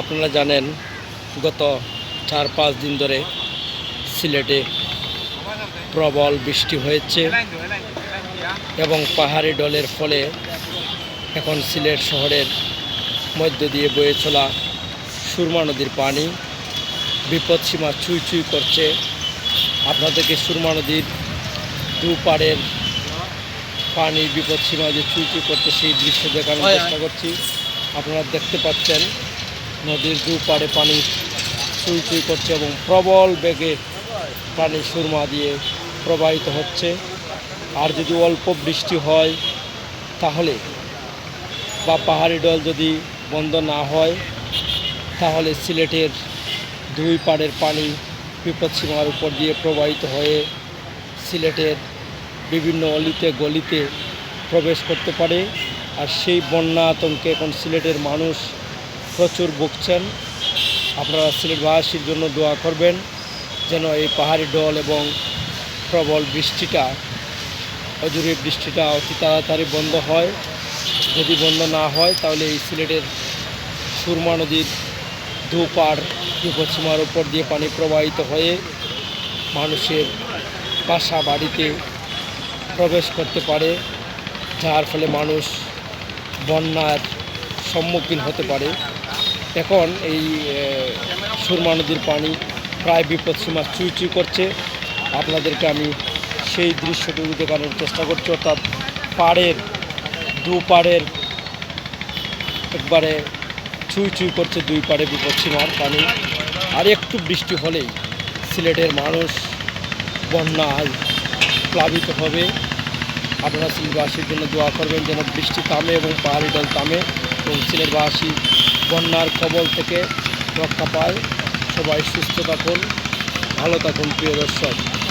আপনারা জানেন গত চার পাঁচ দিন ধরে সিলেটে প্রবল বৃষ্টি হয়েছে এবং পাহাড়ি ডলের ফলে এখন সিলেট শহরের মধ্য দিয়ে বয়ে চলা সুরমা নদীর পানি বিপদসীমা চুই চুই করছে। আপনাদেরকে সুরমা নদীর দুপাড়ের পানি বিপদসীমা যে চুই চুই করছে সেই দৃশ্য দেখানোর চেষ্টা করছি। আপনারা দেখতে পাচ্ছেন নদীর দুপাড়ে পানি চুই চুই করছে এবং প্রবল বেগে পানি সুরমা দিয়ে প্রবাহিত হচ্ছে। আর যদি অল্প বৃষ্টি হয়, তাহলে বা পাহাড়ি ডল যদি বন্ধ না হয়, তাহলে সিলেটের দুই পাড়ের পানি বিপদসীমার উপর দিয়ে প্রবাহিত হয়ে সিলেটের বিভিন্ন অলিতে গলিতে প্রবেশ করতে পারে। আর সেই বন্যা আতঙ্কে এখন সিলেটের মানুষ প্রচুর ভুগছেন। আপনারা সিলেটবাসীর জন্য দোয়া করবেন, যেন এই পাহাড়ি ডল এবং প্রবল বৃষ্টিটা, অজুরি বৃষ্টিটা অতি তাড়াতাড়ি বন্ধ হয়। যদি বন্ধ না হয়, তাহলে এই সিলেটের সুরমা নদীর দুপার বিপদসীমার উপর দিয়ে পানি প্রবাহিত হয়ে মানুষের বাসা বাড়িতে প্রবেশ করতে পারে, যার ফলে মানুষ বন্যার সম্মুখীন হতে পারে। এখন এই সুরমা নদীর পানি প্রায় বিপদসীমা চুই চুই করছে। আপনাদেরকে আমি সেই দৃশ্যটুকু দেখানোর চেষ্টা করছি, অর্থাৎ পাড়ের দু পাড়ের একবারে চুই চুই করছে দুই পাড়ে বিপদসীমার পানি। আর একটু বৃষ্টি হলেই সিলেটের মানুষ বন্যায় প্লাবিত হবে। আপনারা সিলেটবাসীর জন্য দোয়া করবেন যেন বৃষ্টি থামে এবং পাহাড়ি ডল থামে এবং সিলেটবাসী বন্যার কবল থেকে রক্ষা পায়। সবাই সুস্থ থাকুন ভালো থাকুন প্রিয় দর্শক।